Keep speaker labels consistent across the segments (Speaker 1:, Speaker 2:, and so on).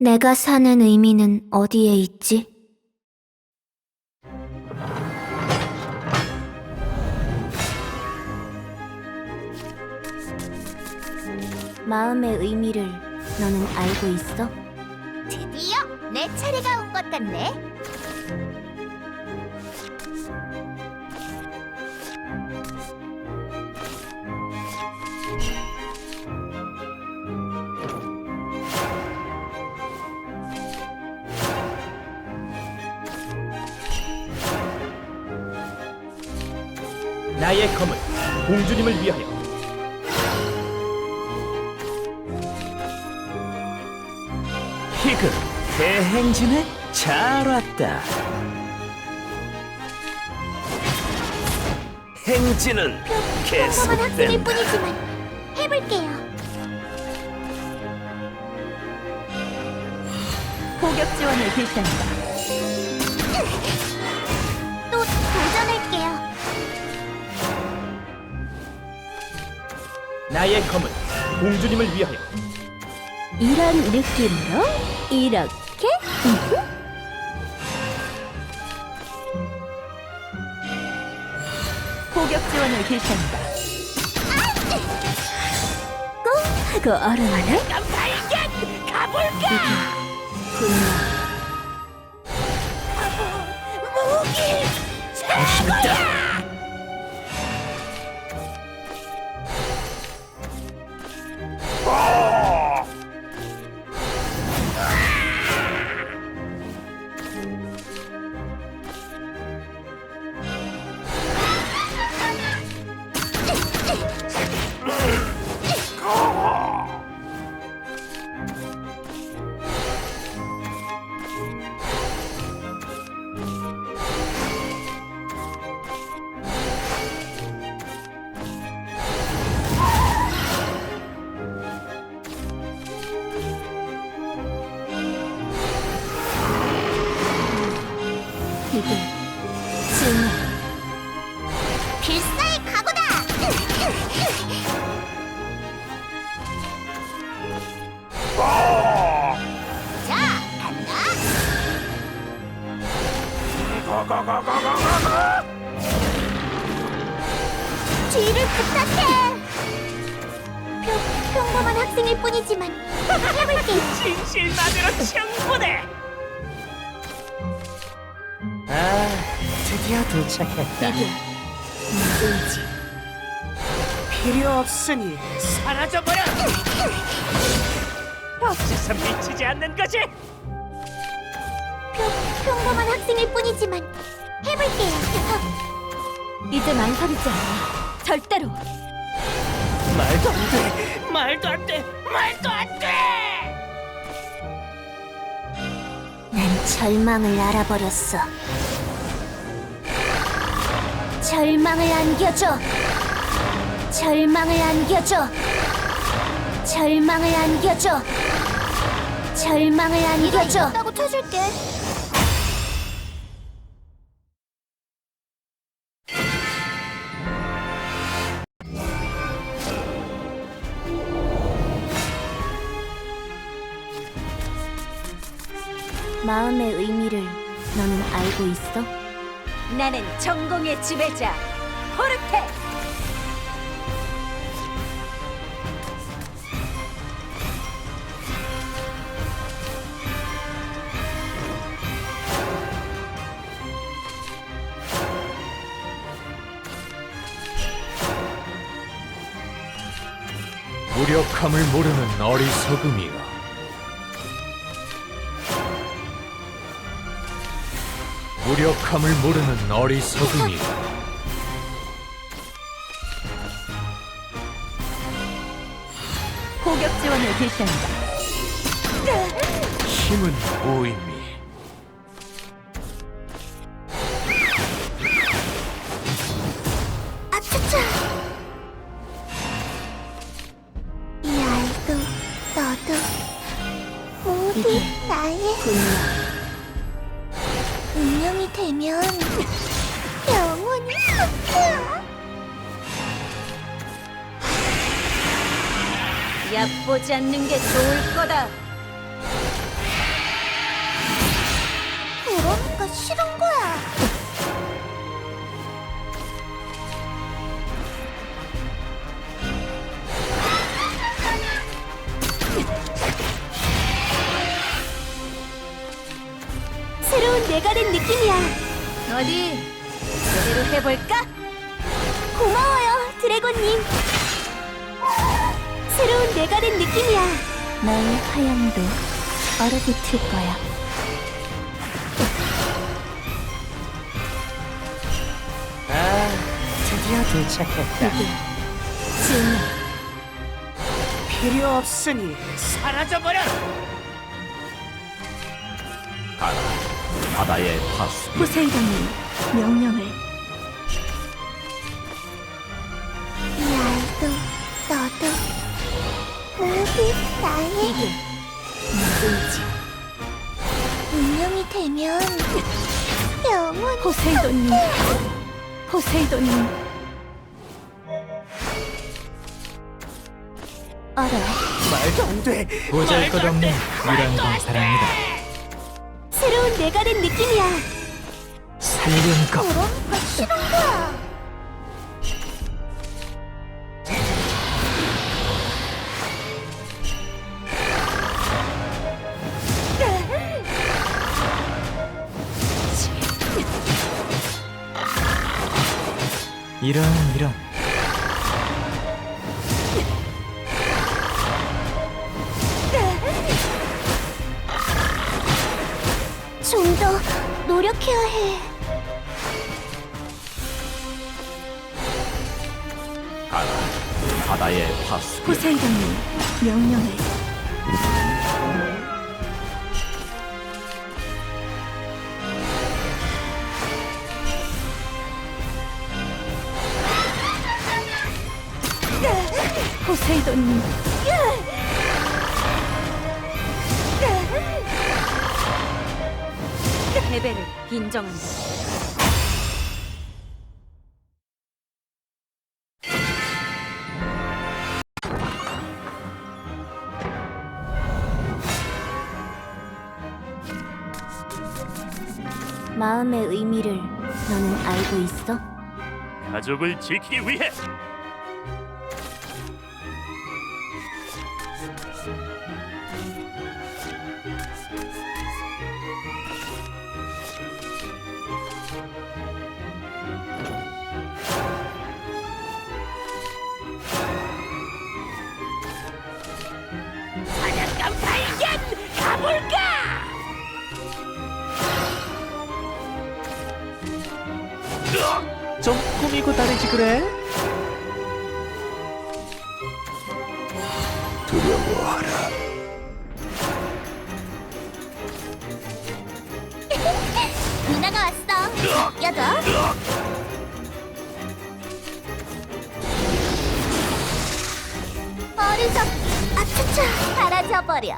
Speaker 1: 내가 사는 의미는 어디에 있지? 마음의 의미를 너는 알고 있어?
Speaker 2: 드디어 내 차례가 온 것 같네.
Speaker 3: 나의 검은 공주님을 위하여 희극 대행진에 잘 왔다 행진은
Speaker 2: 평범한 학생일
Speaker 3: 계속된다
Speaker 2: 뿐이지만 해볼게요.
Speaker 4: 포격 지원을 빌단다.
Speaker 3: 나의 검은 공주님을 위하여
Speaker 4: 이런 느낌으로 이렇게 포격 지원을 빌단다. 꼭 하고 얼어가는
Speaker 2: 발견! 가볼까?
Speaker 4: 분노.
Speaker 2: 무기!
Speaker 3: 있 다
Speaker 1: 이게 증오,
Speaker 2: 필사의 각오다! 자, 간다! 뒤를 부탁해! 평, 평범한 학생일 뿐이지만 해볼게요.
Speaker 3: 진실만으로 충분해 드디어 도착했다
Speaker 1: 의지,
Speaker 3: 필요 없으니 사라져버려 없어서 미치지 않는 거지
Speaker 2: 평, 평범한 학생일 뿐이지만 해볼게요.
Speaker 4: 이제 망설이지 않아. 절대로.
Speaker 3: 말도 안 돼! 말도 안 돼! 말도 안 돼!
Speaker 1: 난 절망을 알아버렸어. 절망을 안겨줘. 절망을 안겨줘. 절망을 안겨줘. 절망을 안겨줘.
Speaker 2: 있다고 쳐줄게.
Speaker 4: 전공의 지배자 포르테.
Speaker 5: 무력함을 모르는 어리석음이여 무력함을 모르는 어리석음이여
Speaker 4: 포격 지원을 빌단다.
Speaker 5: 힘은 무의미
Speaker 2: 아차차. 이 아이도 너도 모두
Speaker 1: 이게
Speaker 2: 나의
Speaker 1: 분노,
Speaker 2: 되면 영원히 함께야.
Speaker 4: 얕보지 않는 게 좋을 거다.
Speaker 2: 그러니까 싫은 거야.
Speaker 1: 내가 된 느낌이야.
Speaker 4: 어디 제대로 해볼까?
Speaker 1: 고마워요, 드래곤님. 새로운 내가 된 느낌이야. 너의 화염도 얼어붙을 거야.
Speaker 3: 아, 드디어 도착했다.
Speaker 1: 지은아,
Speaker 3: 필요 없으니 사라져버려.
Speaker 5: 가라. 바다의 파수.
Speaker 1: 포세이돈님 명령을.
Speaker 2: 나도 너도 모두 나의
Speaker 1: 이게 누구이지?
Speaker 2: 운명이 되면 영원
Speaker 1: 포세이돈님. 포세이돈님. 알아.
Speaker 3: 말도 안 돼.
Speaker 5: 보잘것없는 유랑공 사랑이다.
Speaker 1: 내가 된 느낌이야.
Speaker 5: 살린 것.
Speaker 2: 그런 거 싫은 거야.
Speaker 5: 이런 바다의 파수.
Speaker 1: 포세이돈님 명령을. 포세이돈님.
Speaker 4: 패배를 인정한다.
Speaker 1: 마음의 의미를 너는 알고 있어?
Speaker 5: 가족을 지키기 위해.
Speaker 3: 좀 꾸미고 다니지 그래?
Speaker 5: 두려워하라.
Speaker 2: 누나가 왔어. 맡겨줘. 어리석. 아차차. 사라져 버려.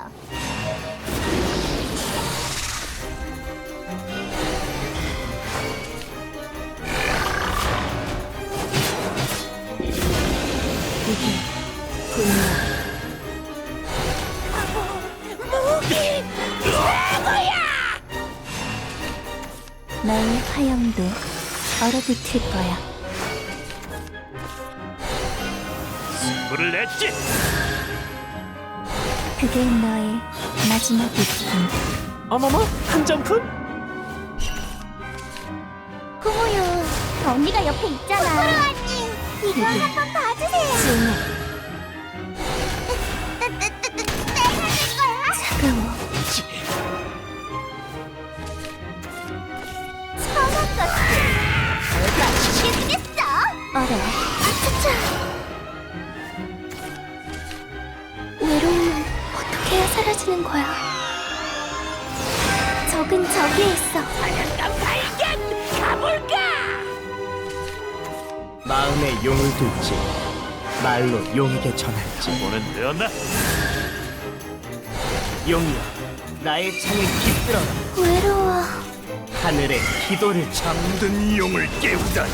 Speaker 1: 이게 분노. 너의 화염도 얼어붙을 거야.
Speaker 5: 불을 냈지.
Speaker 1: 그게 너의 마지막 느낌.
Speaker 3: 어머머, 한 점프?
Speaker 2: 고모요. 언니가 옆에 있잖아. 언니. 이거 한번
Speaker 1: 차가워.
Speaker 2: 아차차.
Speaker 1: 외로움은 어떻게 해야 사라지는 거야? 적은 저기에 있어.
Speaker 3: 마음에 용을 둘지 말로 용에게 전할지
Speaker 5: 오는 되었나?
Speaker 3: 용이여 나의 창에 깃들어라
Speaker 1: 외로워.
Speaker 3: 하늘의 기도를
Speaker 5: 잠든 용을 깨우다.
Speaker 3: 기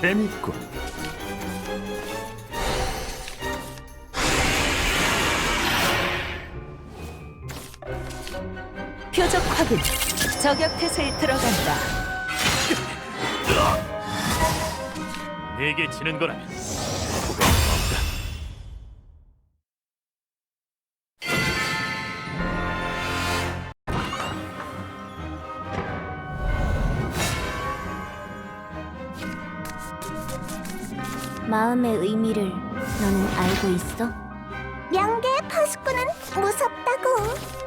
Speaker 6: 재밌고
Speaker 7: 표적 확인. 저격 태세에 들어간다.
Speaker 6: 내게 지는 거라면
Speaker 1: 마음의 의미를 너는 알고 있어?
Speaker 2: 명계의 파수꾼은 무섭다고.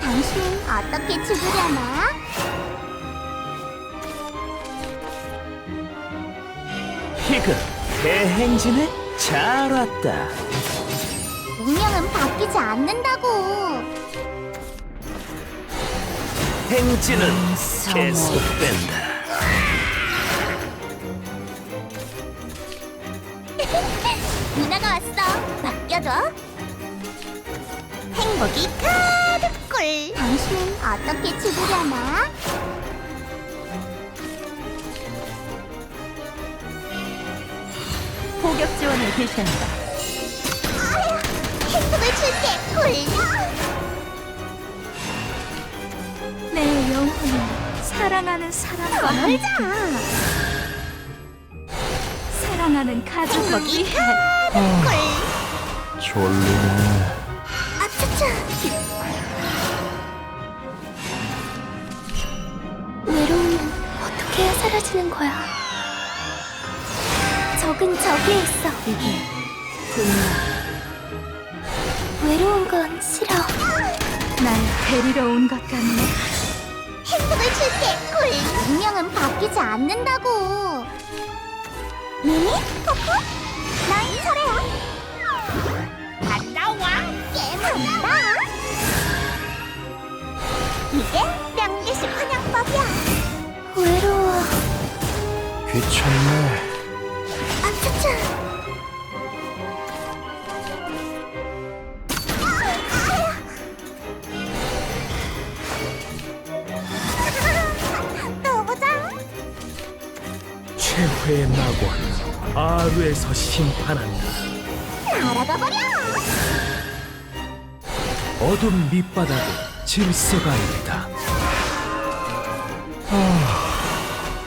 Speaker 2: 당신 어떻게 죽으려나?
Speaker 3: 희극 대행진에 잘 왔다
Speaker 2: 운명은 바뀌지 않는다고.
Speaker 3: 행진은 계속된다
Speaker 2: 누나가 왔어. 맡겨줘. 행복이 가득 당신은 어떻게 죽으려나?
Speaker 7: 포격 지원을 개시한다.
Speaker 2: 행복을 줄게 꿀.
Speaker 7: 내 영혼은 사랑하는 사람과 함께
Speaker 2: 놀자.
Speaker 7: 사랑하는 가족을
Speaker 2: 행복이 가득 꿀.
Speaker 6: 졸리네.
Speaker 2: 아차차.
Speaker 1: 외로움은 어떻게 해야 사라지는 거야? 적은 저기에 있어.
Speaker 7: 이게 분노.
Speaker 1: 외로운 건 싫어.
Speaker 7: 날 데리러 온 것 같네.
Speaker 2: 행복을 줄게 꿀. 운명은 바뀌지 않는다고. 미니 코코 난 차례야. 갔다 와. 깨문다. 이게 명계식 환영법이야.
Speaker 1: 외로워.
Speaker 6: 귀찮네.
Speaker 3: 심판한다
Speaker 2: 날아가 버려.
Speaker 3: 어둠 밑바닥에 질서가 있다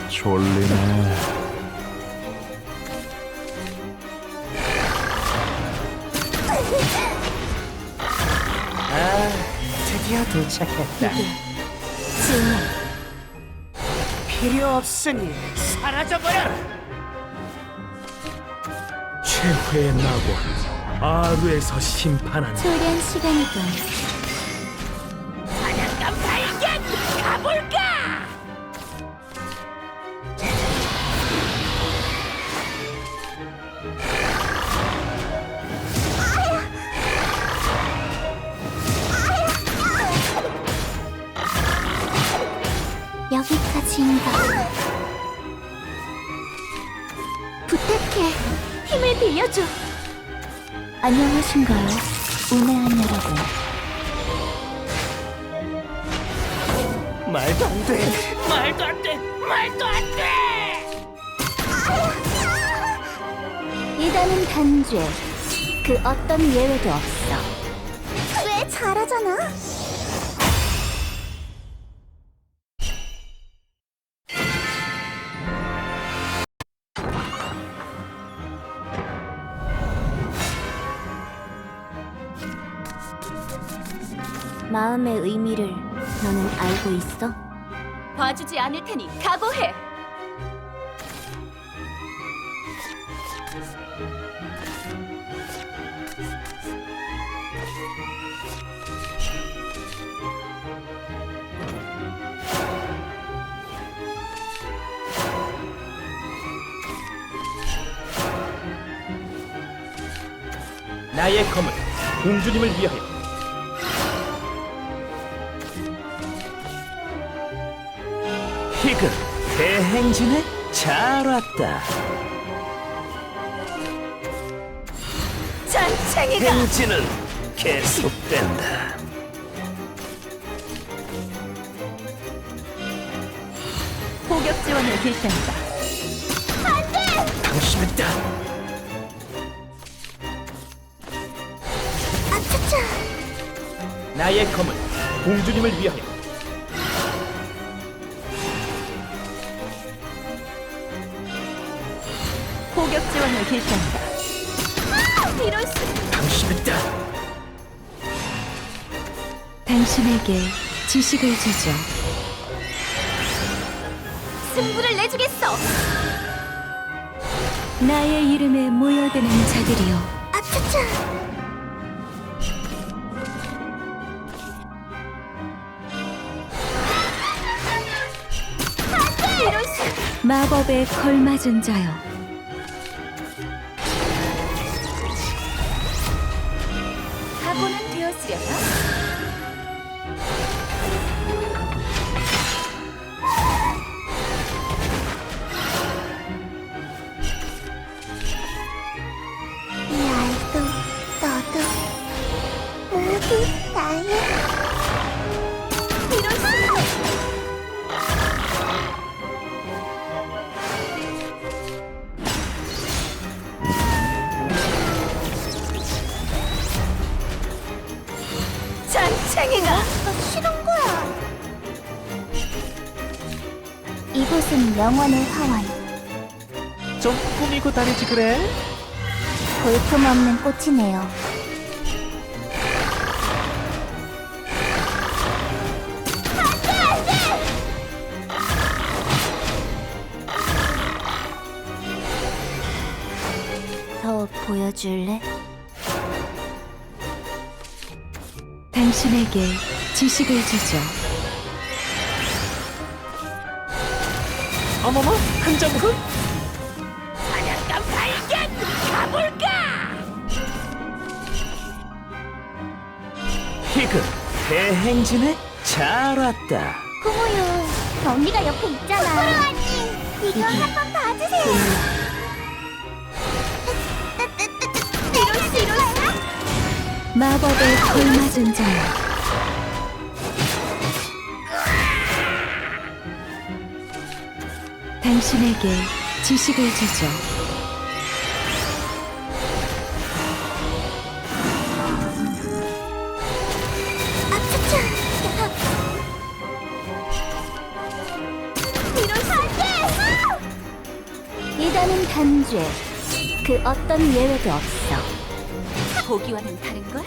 Speaker 6: 졸리네.
Speaker 3: 아 드디어 도착했다. 필요 없으니 사라져버려라 최후의 낙원 아루에서 심판한다
Speaker 1: 소련 시간이군. 여기까지인가. 빌려줘. 안녕하신가요? 우매한 여러분.
Speaker 3: 말도 안 돼 말도 안 돼 말도 안 돼
Speaker 1: 이단은 단죄. 그 어떤 예외도 없어.
Speaker 2: 왜 잘하잖아.
Speaker 1: 마음의 의미를 너는 알고 있어?
Speaker 7: 봐주지 않을 테니 각오해.
Speaker 3: 나의 검은
Speaker 8: 공주님을 위하여
Speaker 5: 희극 대행진에 잘 왔다.
Speaker 7: 잔챙이가
Speaker 5: 행진은 계속된다.
Speaker 7: 포격 지원을 개시한다.
Speaker 5: 당신은 다
Speaker 1: 아차차.
Speaker 8: 나의 검은 공주님을 위하여
Speaker 7: 지원을 개시한다.
Speaker 1: 이럴 수.
Speaker 5: 당신은 다
Speaker 9: 당신에게 지식을 주죠.
Speaker 1: 승부를 내주겠어.
Speaker 9: 나의 이름에 모여드는 자들이여.
Speaker 1: 아차차. 안돼. 이럴 수.
Speaker 9: 마법에 걸맞은 자여.
Speaker 1: 이곳은 영원의 하와이.
Speaker 8: 좀 꾸미고 다니지 그래?
Speaker 1: 볼품없는 꽃이네요. 더 보여줄래?
Speaker 9: 당신에게 지식을 주죠.
Speaker 8: 어머머 한정훈
Speaker 5: 희극 대행진에 잘 왔다.
Speaker 1: 고모요. 언니가 옆에 있잖아. 이거 한번 봐주세요. 이럴 수 이럴 수.
Speaker 9: 마법에 걸맞은 자여. 당신에게 지식을 주죠.
Speaker 1: 이단은 단죄. 그 어떤 예외도 없어.
Speaker 7: 보기와는 다른 걸?